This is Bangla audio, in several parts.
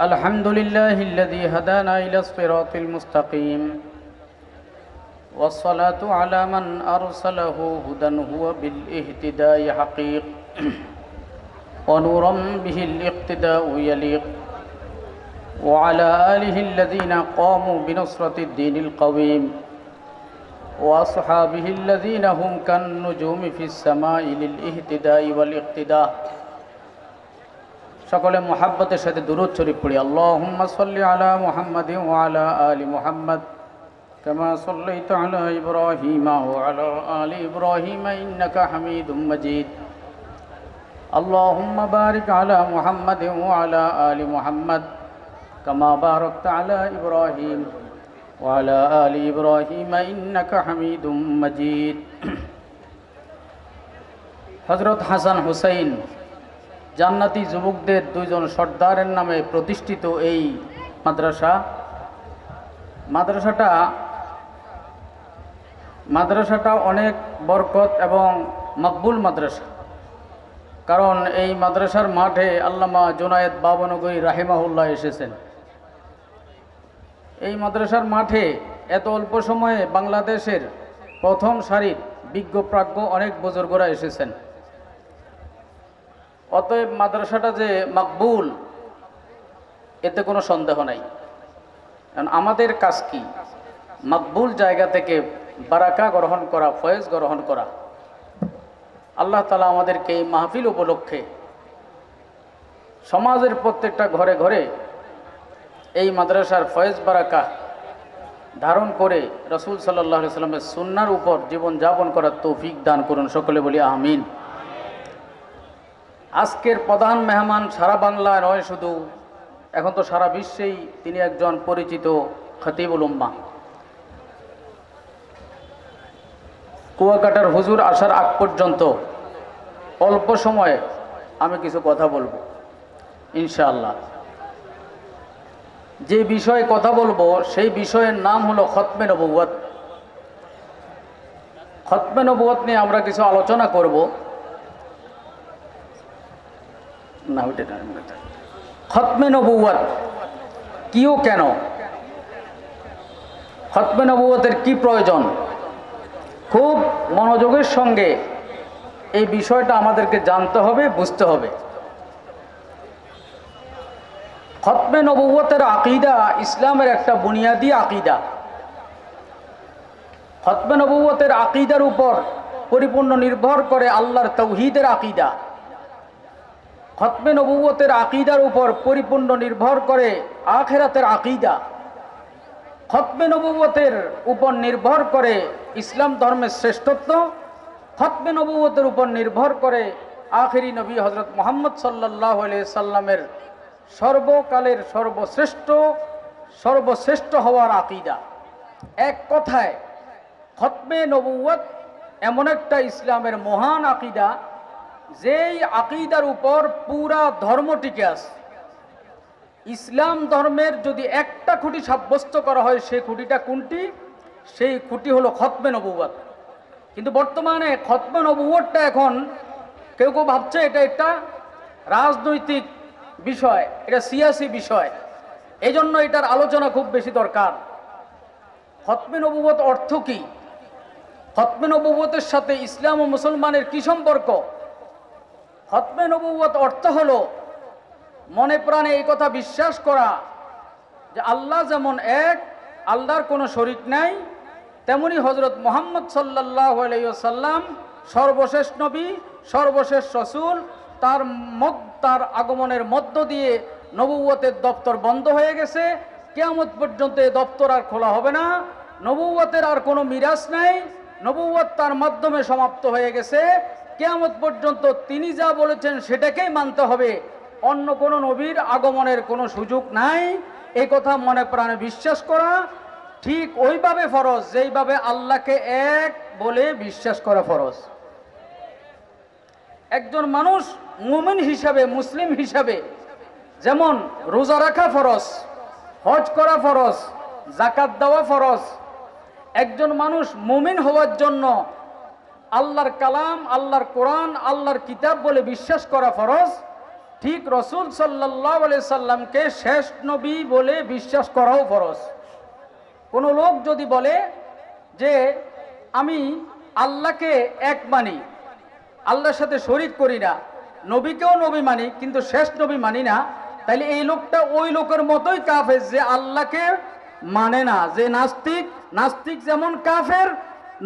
الحمد لله الذي هدانا إلى الصراط المستقيم والصلاة على من أرسله هدى هو بالاهتداء حقيق ونورا به الاقتداء يليق وعلى آله الذين قاموا بنصرة الدين القويم وأصحابه الذين هم كالنجوم في السماء للاهتداء والاقتداء সকলে মোহাব্বতের সাথে দুরুদ শরীফ পড়ি আল্লাহুম্মা সাল্লি আলা মুহাম্মাদিন ওয়া আলা আলি মুহাম্মাদ কামা সাল্লাইতা আলা ইব্রাহিমা ওয়া আলা আলি ইব্রাহিমা ইন্নাকা হামিদুম মাজিদ اللهم بارك على محمد وعلى آل محمد كما باركت على إبراهيم وعلى آل إبراهيم إنك حميد مجيد হজরত হাসান হুসাইন জান্নাতি যুবকদের দুইজন সর্দারের নামে প্রতিষ্ঠিত এই মাদ্রাসা। মাদ্রাসাটা মাদ্রাসাটা অনেক বরকত এবং মকবুল মাদ্রাসা। কারণ এই মাদ্রাসার মাঠে আল্লামা জোনায়েদ বাবনগরী রাহিমাহুল্লাহ এসেছেন। এই মাদ্রাসার মাঠে এত অল্প সময়ে বাংলাদেশের প্রথম সারির বিজ্ঞ প্রাজ্ঞ অনেক বুজুর্গরা এসেছেন। অতএব মাদ্রাসাটা যে মাকবুল, এতে কোনো সন্দেহ নাই। কারণ আমাদের কাজ কি? মাকবুল জায়গা থেকে বারাকা গ্রহণ করা, ফয়েজ গ্রহণ করা। আল্লাহ তালা আমাদেরকে এই মাহফিল উপলক্ষে সমাজের প্রত্যেকটা ঘরে ঘরে এই মাদ্রাসার ফয়েজ বারাকা ধারণ করে রসুল সাল্লাহ সাল্লামের সুন্নার উপর জীবনযাপন করার তৌফিক দান করুন। সকলে বলি আমিন। আজকের প্রধান মেহমান সারা বাংলায় নয় শুধু, এখন তো সারা বিশ্বেই তিনি একজন পরিচিত খতিবুল উম্মা। কুয়াকাটার হুজুর আসার আগ পর্যন্ত অল্প সময়ে আমি কিছু কথা বলব, ইনশাআল্লাহ। যে বিষয়ে কথা বলব, সেই বিষয়ের নাম হলো খতমে নবুয়ত খতমে নবুয়ত নিয়ে আমরা কিছু আলোচনা করব। না, ওইটা খতমে নবুয়ত কিও কেন? খতমে নবুয়তের কি প্রয়োজন? খুব মনোযোগের সঙ্গে এই বিষয়টা আমাদেরকে জানতে হবে, বুঝতে হবে। খতমে নবুয়তের আকিদা ইসলামের একটা বুনিয়াদি আকিদা। খতমে নবুয়তের আকিদার উপর পরিপূর্ণ নির্ভর করে আল্লাহর তৌহিদের আকিদা। খতমে নবুয়তের আকিদার উপর পরিপূর্ণ নির্ভর করে আখেরাতের আকিদা। খতমে নবুয়তের উপর নির্ভর করে ইসলাম ধর্মের শ্রেষ্ঠত্ব। খতমে নবুয়তের উপর নির্ভর করে আখেরি নবী হজরত মোহাম্মদ সাল্লাহ সাল্লামের সর্বকালের সর্বশ্রেষ্ঠ সর্বশ্রেষ্ঠ হওয়ার আকিদা। এক কথায়, খতমে নবুয়ত এমন একটা ইসলামের মহান আকিদা যেই আকিদার উপর পুরা ধর্ম টিকে আছে, ইসলাম ধর্মের যদি একটা খুঁটি সাব্যস্ত করা হয় সেই খুঁটিটা কোনটি? সেই খুঁটি হলো খতমে নবুয়াত কিন্তু বর্তমানে খতমে নবুয়তটা এখন কেউ কেউ ভাবছে এটা একটা রাজনৈতিক বিষয়, এটা সিয়াসি বিষয়। এই জন্য এটার আলোচনা খুব বেশি দরকার। খতমে নবুবত অর্থ কী? খতমে নবুবতের সাথে ইসলাম ও মুসলমানের কি সম্পর্ক? খতমে নবুয়ত অর্থ হলো মনে প্রাণে এই কথা বিশ্বাস করা যে আল্লাহ যেমন এক, আল্লাহর কোনো শরিক নাই, তেমনি হজরত মোহাম্মদ সাল্লাহ সাল্লাম সর্বশেষ নবী, সর্বশেষ রসুল, তার মদ তার আগমনের মধ্য দিয়ে নবুয়তের দপ্তর বন্ধ হয়ে গেছে। কেয়ামত পর্যন্ত এ দপ্তর আর খোলা হবে না। নবুয়তের আর কোনো মিরাজ নাই। নবুয়ত তার মাধ্যমে সমাপ্ত হয়ে গেছে। কেয়ামত পর্যন্ত তিনি যা বলেছেন সেটাকেই মানতে হবে। অন্য কোনো নবীর আগমনের কোনো সুযোগ নাই। এই কথা মনে প্রাণে বিশ্বাস করা ঠিক ওইভাবে ফরজ, যেইভাবে আল্লাহকে এক বলে বিশ্বাস করা ফরজ। একজন মানুষ মুমিন হিসাবে, মুসলিম হিসাবে যেমন রোজা রাখা ফরজ, হজ করা ফরজ জাকাত দেওয়া ফরজ, একজন মানুষ মুমিন হওয়ার জন্য আল্লাহর কালাম, আল্লাহর কোরআন, আল্লাহর কিতাব বলে বিশ্বাস করা ফরজ। ঠিক রসুল সাল্লাহ সাল্লামকে শেষ নবী বলে বিশ্বাস করাও ফরজ। কোনো লোক যদি বলে যে, আমি আল্লাহকে এক মানি, আল্লাহর সাথে শরিক করি না, নবীকেও নবী মানি, কিন্তু শেষ নবী মানি না, তাইলে এই লোকটা ওই লোকের মতোই কাফের যে আল্লাহকে মানে না, যে নাস্তিক নাস্তিক যেমন কাফের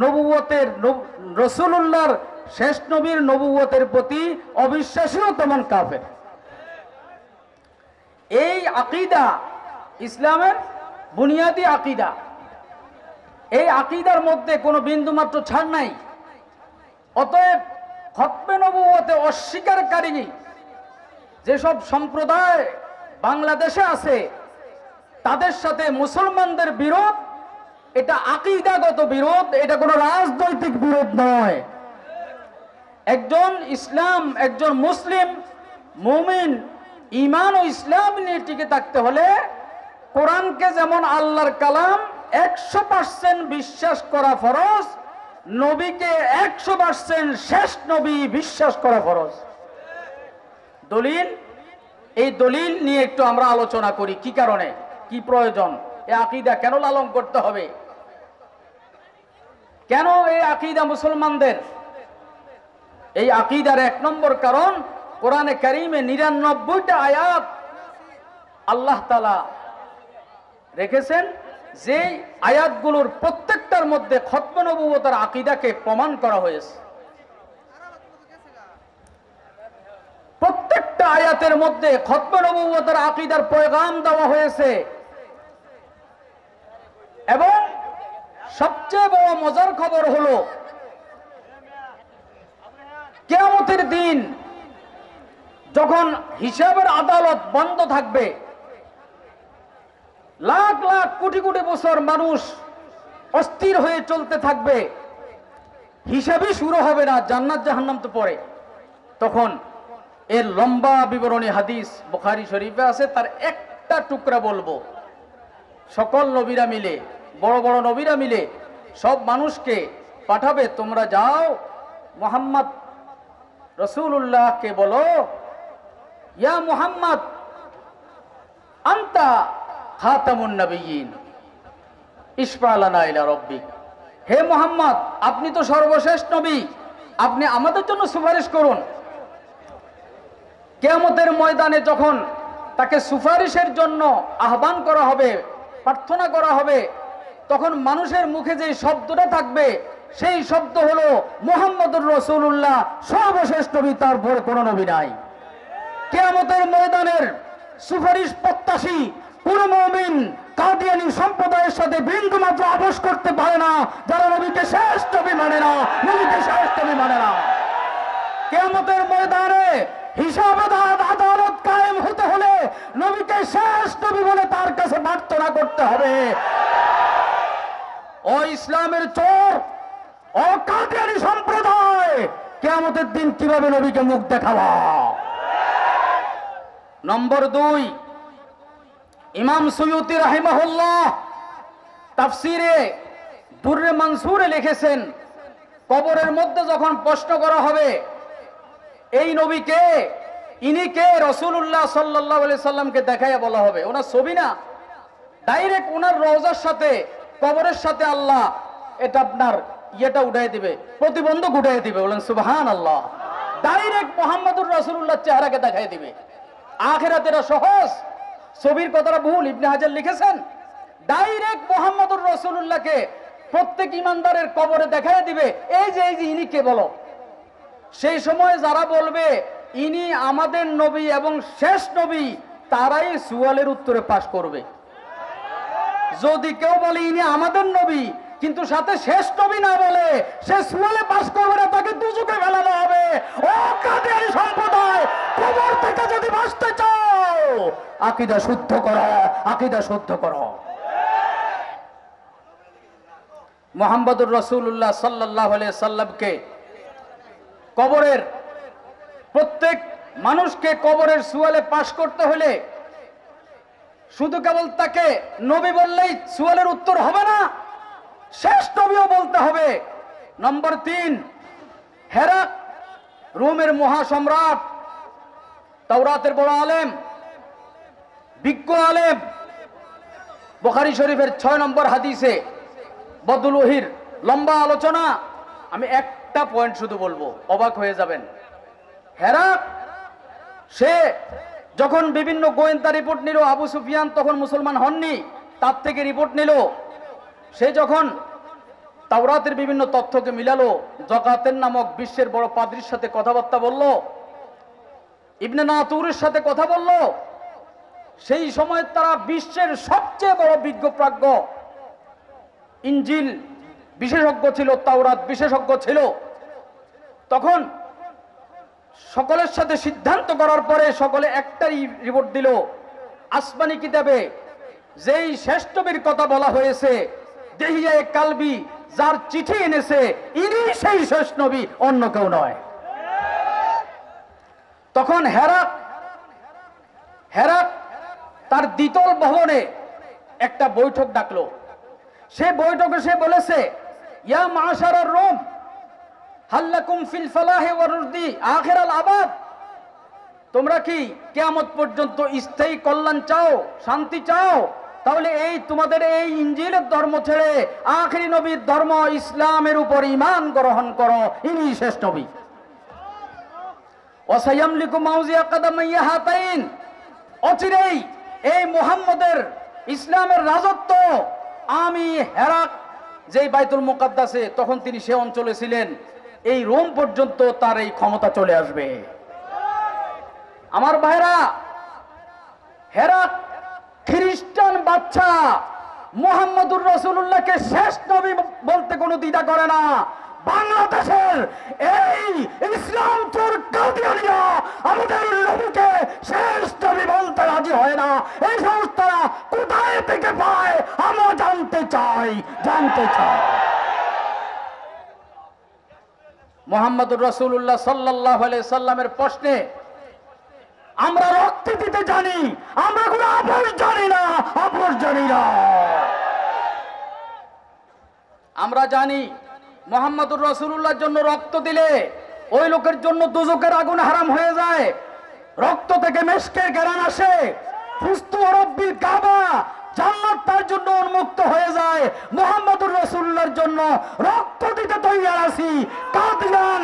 নবুয়তের রসুল্লাহর শেষ নবীর নবুয়তের প্রতি অবিশ্বাসীও তেমন কাফের। এই আকিদা ইসলামের বুনিয়াদি আকিদা। এই আকিদার মধ্যে কোনো বিন্দুমাত্র ছাড় নাই। অতএব খতমে নবুয়তে অস্বীকারী যেসব সম্প্রদায় বাংলাদেশে আছে, তাদের সাথে মুসলমানদের বিরোধ এটা আকিদাগত বিরোধ, এটা কোনো রাজনৈতিক বিরোধ নয়। একজন ইসলাম, একজন মুসলিম, মুমিন ইমান ও ইসলাম নিয়ে টিকে থাকতে হলে কোরআনকে যেমন আল্লাহর কালাম একশো পার্সেন্ট বিশ্বাস করা ফরজ, নবীকে একশো পার্সেন্ট শেষ নবী বিশ্বাস করা ফরজ। দলিল? এই দলিল নিয়ে একটু আমরা আলোচনা করি, কি কারণে? কি প্রয়োজন? এ আকিদা কেন লালন করতে হবে? কেন এই আকিদা মুসলমানদের? এই আকিদার এক নম্বর কারণ কোরআনে কারিমে নিরানব্বইটা আয়াত আল্লাহ তালা রেখেছেন যে আয়াতগুলোর প্রত্যেকটার মধ্যে খতম নবুবতার আকিদাকে প্রমাণ করা হয়েছে। প্রত্যেকটা আয়াতের মধ্যে খতম নবুবতার আকিদার পয়গাম দেওয়া হয়েছে। এবং সবচেয়ে বড় মজার খবর হলো, কেয়ামতের দিন যখন হিসাবের আদালত বন্ধ থাকবে, লাখ লাখ কোটি কোটি বছর মানুষ অস্থির হয়ে চলতে থাকবে, হিসাবই শুরু হবে না, জান্নাত জাহান্নাম তো পরে তখন এর লম্বা বিবরণী হাদিস বুখারি শরীফে আছে, তার একটা টুকরা বলব। সকল নবীরা মিলে বড় বড় নবীরা মিলে সব মানুষকে পাঠাবে, তোমরা যাও, মোহাম্মদ রসুল্লাহকে বলো, ইয়া মুহাম্মদ আন্তা খাতামুন ইসফালানা রব্বিক। হে মোহাম্মদ, আপনি তো সর্বশেষ নবী, আপনি আমাদের জন্য সুপারিশ করুন। কেয়ামতের ময়দানে যখন তাকে সুপারিশের জন্য আহ্বান করা হবে, প্রার্থনা করা হবে তখন মানুষের মুখে যে শব্দটা থাকবে, সেই শব্দ হলো মোহাম্মদুর রসুল্লাহ সর্বশেষ নবী তারপরে কোনো নবী নাই। কেয়ামতের ময়দানের সুপারিশ প্রত্যাশী নবীকে মানে মানে বলে তার কাছে প্রার্থনা করতে হবে। ও ইসলামের চোর, ও কাদিয়ানি সম্প্রদায়, কেয়ামতের দিন কীভাবে নবীকে মুখ দেখাবা? নম্বর দুই, ইমাম সৈয়দি রাহিমাহুল্লাহ তাফসিরে দুর্রে মানসুরে লিখেছেন, কবরের মধ্যে যখন প্রশ্ন করা হবে, এই নবীকে, ইনি কে? রসুল্লাহ সাল্লাহ সাল্লামকে দেখাইয়া বলা হবে। ওনার ছবি না? ডাইরেক্ট ওনার রওজার সাথে কবরের সাথে আল্লাহ এটা আপনার ইয়েটা উঠাই দিবে, প্রতিবন্ধক উঠাই দিবে, বলেন সুবাহান আল্লাহ ডাইরেক্ট মোহাম্মদুর রসুল্লাহ চেহারাকে দেখাই দিবে। আখেরাতেরা সহজ। ছবির কথাটা ভুল, ইবনে হাজার লিখেছেন। ডাইরেক্ট মোহাম্মদুর রসুল্লাহকে প্রত্যেক ইমানদারের কবরে দেখাই দিবে। এই যে এই যে, ইনি কে বলো? সেই সময় যারা বলবে, ইনি আমাদের নবী এবং শেষ নবী, তারাই সুয়ালের উত্তরে পাশ করবে। যদি কেউ বলে ইনি আমাদের নবী, কিন্তু সাথে শেষ নবী না বলে, সে সুয়ালে পাশ করবে না, তাকে দুজকে ফেলানো হবে। ও কাদের সম্প্রদায়? কবর থেকে যদি বাঁচতে চাও, আকিদা শুদ্ধ করো, আকিদা শুদ্ধ করো। মোহাম্মদুর রসুল্লাহ সাল্লাহ সাল্লামকে কবরের প্রত্যেক মানুষকে কবরের সুয়ালে পাশ করতে হলে শুধু কেবল তাকে নবী বললেই সুয়ালের উত্তর হবে না, শেষ নবীও বলতে হবে। নম্বর তিন, হেরাক, রোমের মহাসম্রাট, তাওরাতের বড় আলেম, বিজ্ঞ আলেম। বুখারী শরীফের ছয় নম্বর হাদিসে বদুল ওহির লম্বা আলোচনা, আমি একটা পয়েন্ট শুধু বলব, অবাক হয়ে যাবেন। হেরাক, সে যখন বিভিন্ন গোয়েন্দা রিপোর্ট নিল, আবু সুফিয়ান তখন মুসলমান হননি, তার থেকে রিপোর্ট নিল। সে যখন তাওরাতের বিভিন্ন তথ্যকে মিলালো জকাতের নামক বিশ্বের বড় পাদ্রির সাথে কথাবার্তা বলল, ইবনে নাতুরের সাথে কথা বলল, সেই সময় তারা বিশ্বের সবচেয়ে বড় বিজ্ঞ প্রাজ্ঞ। ইঞ্জিল বিশেষজ্ঞ ছিল, তাওরাত বিশেষজ্ঞ ছিল। তখন সকলের সাথে সিদ্ধান্ত করার পরে সকলে একটাই রিপোর্ট দিল, আসমানি কিতাবে যেই শ্রেষ্ঠবীর কথা বলা হয়েছে, দেহিয়ায় কালবি যার চিঠি এনেছে, ইনি সেই শেষ নবী, অন্য কেউ নয়। তখন হেরাত হেরাত তার দ্বিতল ভবনে একটা বৈঠক ডাকলো। সে বৈঠকে সে বলেছে, ইয়া মাশারার রোম হাল্লাকুম তোমরা কি কিয়ামত পর্যন্ত স্থায়ী কল্যাণ চাও, শান্তি চাও? তাহলে এই তোমাদের এই ইঞ্জিলের ধর্ম ছেড়ে আখরি নবীর ধর্ম ইসলামের উপর ইমান গ্রহণ করো ইনি শেষ নবী। অচিরেই এই মুহাম্মদের ইসলামের রাজত্ব আমি হেরাক তখন তিনি সে অঞ্চলে ছিলেন। এই রোম পর্যন্ত তার এই ক্ষমতা চলে আসবে। আমার ভাইরা হেরাক খ্রিস্টান বাচ্চা মোহাম্মদুর রসুল্লাহকে শেষ নবী বলতে কোনো দ্বিধা করে না। বাংলাদেশের এই ইসলাম কাদিয়ানিয়া আমাদের নবীকে শেষ নবী বলতে রাজি হয় না। এই সংস্থারা কোথায় থেকে পায়, আমরা জানতে চাই জানতে চাই। মোহাম্মদুর রসুল্লাহ সাল্লাহ সাল্লামের প্রশ্নে, আমরা রক্ত দিতে জানি, আমরা কোনো আপোষ জানি না, আপোষ জানি না। আমরা জানি মোহাম্মদুর রসুল্লাহর জন্য রক্ত দিলে ওই লোকের জন্য দুজকের আগুন হারাম হয়ে যায়। রক্ত থেকে মেশকের গেরান আসে। ফুস্তু রব্বিল কাবা জান্নাত তার জন্য উন্মুক্ত হয়ে যায়। মোহাম্মদুর রসুল্লাহর জন্য রক্ত দিতে তৈরি আছি। কাদিয়ান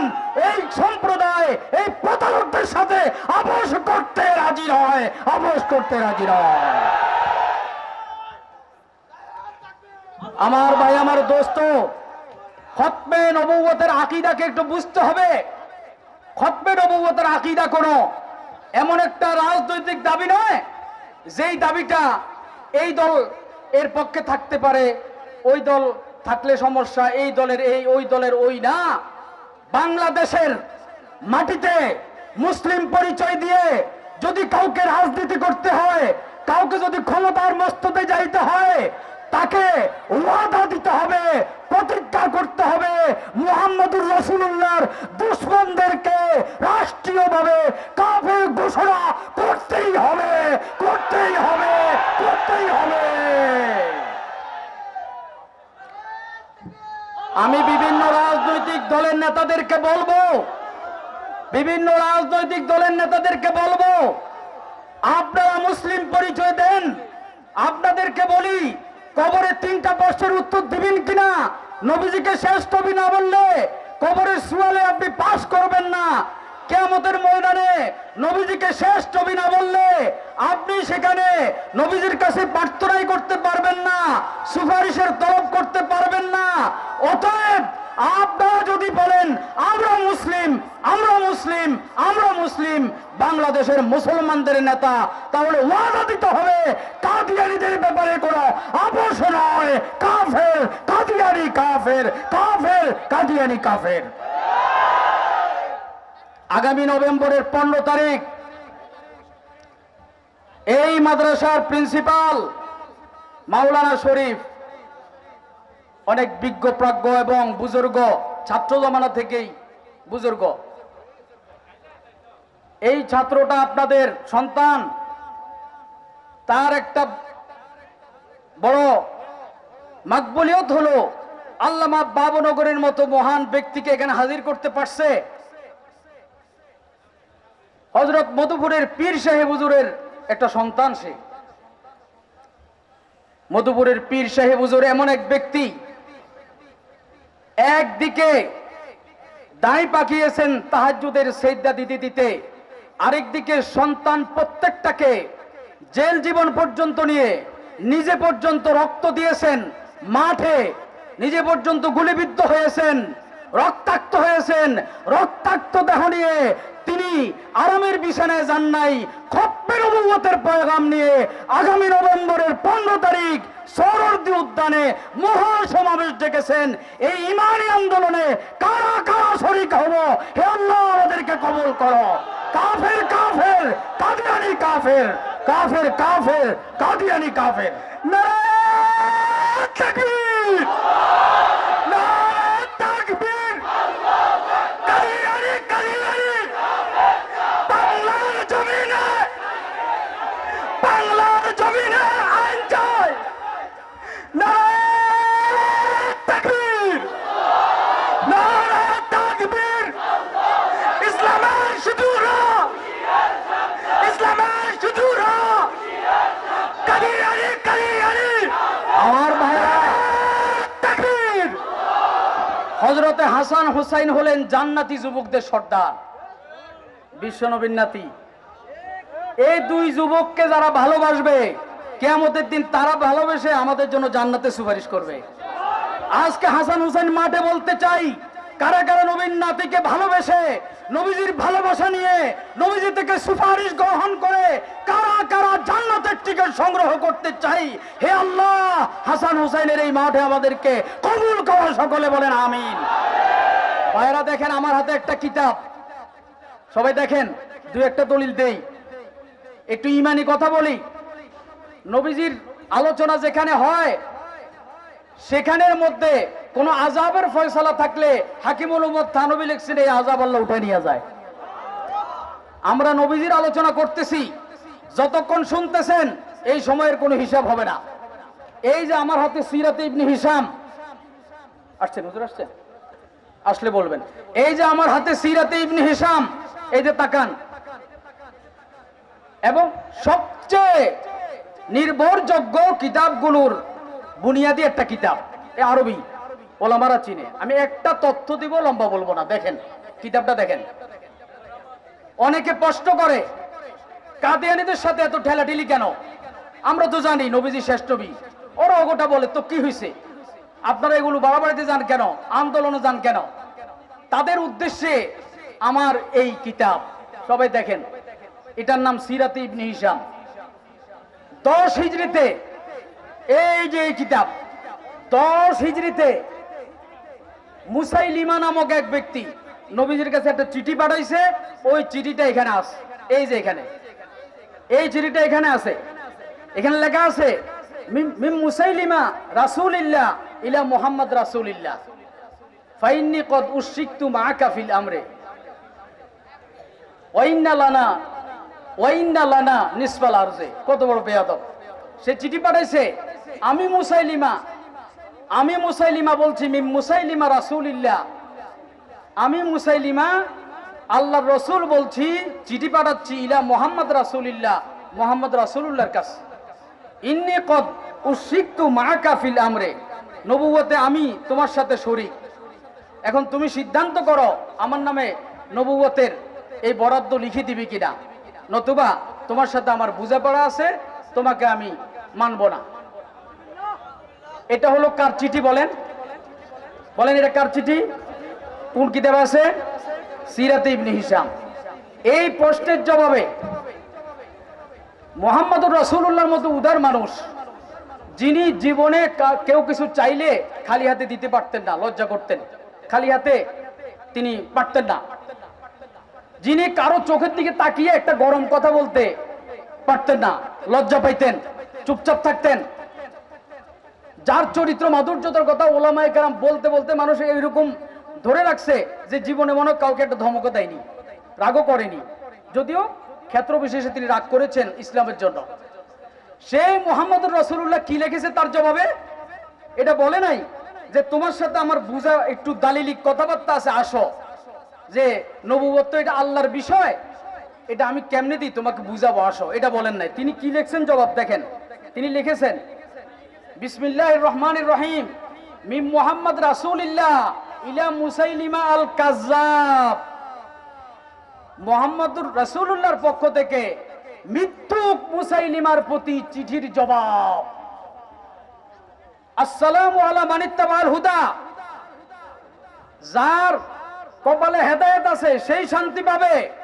এই সম্প্রদায়, এই প্রতারকদের সাথে আপোষ করতে রাজি নয়। আপোষ করতে রাজি নয়। আমার ভাই, আমার দোস্ত, খতমে নবুয়তের আকিদাকে একটু বুঝতে হবে। খতমে নবুয়তের আকিদা কোনো, এমন একটা রাজনৈতিক দাবি নয়, যেই দাবিটা এই দল এর পক্ষে থাকতে পারে, ওই দল থাকলে সমস্যা, এই দলের এই, ওই দলের ওই না। বাংলাদেশের মাটিতে মুসলিম পরিচয় দিয়ে যদি কাউকে রাজনীতি করতে হয়, কাউকে যদি ক্ষমতার মস্ততে যাইতে হয়, তাকে ওয়াদা দিতে হবে, প্রতিজ্ঞা করতে হবে মুহাম্মদুর রসুল্লাহর দুশ্মনদেরকে রাষ্ট্রীয়ভাবে কাফের ঘোষণা করতেই হবে করতেই হবে। হবে। আমি বিভিন্ন রাজনৈতিক দলের নেতাদেরকে বলব, বিভিন্ন রাজনৈতিক দলের নেতাদেরকে বলব, আপনারা মুসলিম পরিচয় দেন, আপনাদেরকে বলি, কবরে তিনটা প্রশ্নের উত্তর দিবেন কিনা? নবীজিকে শেষ নবী না বললে কবরের সুয়ালে আপনি পাশ করবেন না। কেয়ামতের ময়দানে নবীজিকে শেষ নবী না বললে আপনি সেখানে নবীজির কাছে প্রার্থনাই করতে পারবেন না, সুপারিশের তলব করতে পারবেন না। অতএব আপনারা যদি বলেন, আমরা মুসলিম আমরা মুসলিম আমরা মুসলিম, বাংলাদেশের মুসলমানদের নেতা, তাহলে ওয়াদা দিতে হবে, কাদিয়ানিদের ব্যাপারে কোনো আপোষ নয়। কাফের, কাদিয়ানি কাফের কাফের, কাদিয়ানি কাফের। আগামী নভেম্বরের পনেরো তারিখ। এই মাদ্রাসার প্রিন্সিপাল মাওলানা শরীফ, অনেক বিজ্ঞ, প্রাজ্ঞ এবং বুজুর্গ, ছাত্র জমানা থেকেই বুজুর্গ। এই ছাত্রটা আপনাদের সন্তান, তার একটা বড় মাকবুলিয়ত হলো আল্লামা বাবনগরের মতো মহান ব্যক্তিকে এখানে হাজির করতে পারছে। হজরত মধুপুরের পীর সাহেব হুজুরের একটা সন্তান সে। মধুপুরের পীর সাহেব হুজুর এমন এক ব্যক্তি, একদিকে দায় পাকিয়েছেন তাহাজুদের সেজদা দিতে দিতে, আরেকদিকে সন্তান প্রত্যেকটাকে জেল জীবন পর্যন্ত নিয়ে নিজে পর্যন্ত রক্ত দিয়েছেন, মাঠে নিজে পর্যন্ত গুলিবিদ্ধ হয়েছেন। রক্তাক্ত হয়েছেন। রক্তাক্ত দেহ নিয়ে তিনি আরামের বিছানায় যান নাই। খপ্পের নবুয়তের পয়গাম নিয়ে আগামী নভেম্বরের পনেরো তারিখ সরদি উদ্যানে মহা সমাবেশ ডেকেছেন। এই ইমানি আন্দোলনে কারা কারা শরিক হব, হে আল্লাহ আমাদেরকে কবল করো। কাফের কাফের, কাদিয়ানি কাফের কাফের কাফের, কাদিয়ানি কাফের। নারায়ণ তাকবীর কাদিয়ানি কাদিয়ানি বাংলার জমিনে বাংলার জমিনে আইন চাই নারায়ণ তাকবীর নারায়ণ তাকবীর ইসলামের সুদূরা ইসলামের সুদূরা কাদিয়ানি কাদিয়ানি আমার ভাইরা তাকবীর হজরতে হাসান হুসাইন হলেন জান্নাতি যুবকদের সর্দার। বিশ্বনবীর নাতি। এই দুই যুবককে যারা ভালোবাসবে, কেয়ামতের দিন তারা ভালোবেসে আমাদের জন্য জান্নাতে সুপারিশ করবে। আজকে হাসান হুসেন মাঠে বলতে চাই, কারা কারা নবীন নাতিকে ভালোবেসে, নবীজির ভালোবাসা নিয়ে নবীজি থেকে সুপারিশ গ্রহণ করে কারা কারা জান্নাতের টিকিট সংগ্রহ করতে চাই, হে আল্লাহ, হাসান হুসাইনের এই মাঠে আমাদেরকে কবুল করো, সকলে বলেন আমিন। ভাইরা দেখেন, আমার হাতে একটা কিতাব। সবাই দেখেন, দু একটা দলিল দেই। একটু ইমানি কথা বলি। নবীজির আলোচনা যেখানে হয়, সেখানের মধ্যে কোন আজাবের ফয়সালা থাকলে হাকিমুল উমদ থানবী লিখছেন, এই আজাব আল্লাহ উঠে নিয়ে যায়। আমরা নবীজির আলোচনা করতেছি। যতক্ষণ শুনতেছেন, এই সময়ের কোনো হিসাব হবে না। এই যে আমার হাতে সিরাতে ইবনি হিসাম আসছেন, হুজুর আসছেন? আসলে বলবেন। এই যে আমার হাতে সিরাতে ইবনি হিসাম এই যে তাকান। এবং সবচেয়ে নির্ভরযোগ্য কিতাবগুলোর বুনিয়াদি একটা কিতাব, এ আরবি। ওলামারা চিনে। আমি একটা তথ্য দিব, লম্বা বলব না। দেখেন, কিতাবটা দেখেন। অনেকে প্রশ্ন করে, কাদিয়ানিদের সাথে এত ঠেলাঠেলি কেন? আমরা তো জানি, নবীজি শেষ নবী। ওরা ওগোটা বলে, তো কি হয়েছে আপনারা এগুলো বাড়াবাড়িতে যান কেন? আন্দোলনে যান কেন? তাদের উদ্দেশ্যে আমার এই কিতাব। সবাই দেখেন, এটার নাম সিরাতে ইবনে হিসাম দশ হিজড়িতে, এই যে এই কিতাব, দশ হিজড়িতে মুসাইলিমা নামক এক ব্যক্তি নবীজির কাছে একটা চিঠি পাঠাইছে, ওই চিঠিটা এখানে আছে এই যে এখানে। এই চিঠিটা এখানে আছে। এখানে লেখা আছে মিম মুসাইলিমা রাসূলিল্লাহ ইলা মোহাম্মদ রাসূলিল্লাহ। ফাইন্নি কদ উশিকতু মাআকা ফিল আমরে। ওয়াইন্না লানা ওয়াইন্না লানা নিসফাল আরজে। কত বড় বেয়াদব। সে চিঠি পাঠাইছে, আমি মুসাইলিমা। আমি মুসাইলিমা বলছি মিম মুসাইলিমা রাসূলিল্লাহ। আমি মুসাইলিমা, আল্লাহর রসুল বলছি, চিঠি পাঠাচ্ছি ইলা মোহাম্মদ রাসূলিল্লাহ, মোহাম্মদ রাসূলুল্লাহর কাছে। ইন্নি কদ উশিকতু মাআকা কাফিল আমরে। নবুয়তে আমি তোমার সাথে শরীক। এখন তুমি সিদ্ধান্ত করো আমার নামে নবুয়তের এই বরাদ্দ লিখে দিবি কিনা। নতুবা তোমার সাথে আমার বোঝাপড়া আছে, তোমাকে আমি মানব না। এটা হলো কার চিঠি বলেন? বলেন এটা কার চিঠি? কোন কিতাব আছে? সিরাতে ইবনে হিসাম এই প্রশ্নের জবাবে মোহাম্মদুর রসুল্লাহর মতো উদার মানুষ যিনি জীবনে কেউ কিছু চাইলে খালি হাতে দিতে পারতেন না, লজ্জা করতেন। খালি হাতে তিনি পারতেন না। যিনি কারও চোখের দিকে তাকিয়ে একটা গরম কথা বলতে পারতেন না, লজ্জা পাইতেন, চুপচাপ থাকতেন। যার চরিত্র মাধুর্যতার কথা ওলামায় কেরাম বলতে বলতে মানুষ এইরকম ধরে রাখছে যে জীবনে মনে কাউকে একটা ধমক দেয়নি, রাগও করেনি। যদিও ক্ষেত্র বিশেষে তিনি রাগ করেছেন ইসলামের জন্য। সেই মোহাম্মদ রসুল্লাহ কি লিখেছে তার জবাবে? এটা বলে নাই যে তোমার সাথে আমার বুঝা একটু দালিলিক কথাবার্তা আছে, আসো। যে নবুবত তো এটা আল্লাহর বিষয়, এটা আমি কেমনে দিই তোমাকে বুঝাবো, আসো। এটা বলেন নাই। তিনি কি লিখছেন জবাব দেখেন। তিনি লিখেছেন বিসমিল্লাহ রহমান রহিম, মিম মোহাম্মদ রাসূলিল্লাহ ইলা মুসাইলিমা আল কাজ্জাব মোহাম্মদুর রাসূলুল্লাহর পক্ষ থেকে মৃত্যুক মুসাইলিমার প্রতি চিঠির জবাব। আসসালাম আলা মানিত্তাবাল হুদা। যার কপালে হেদায়েত আছে, সেই শান্তি পাবে।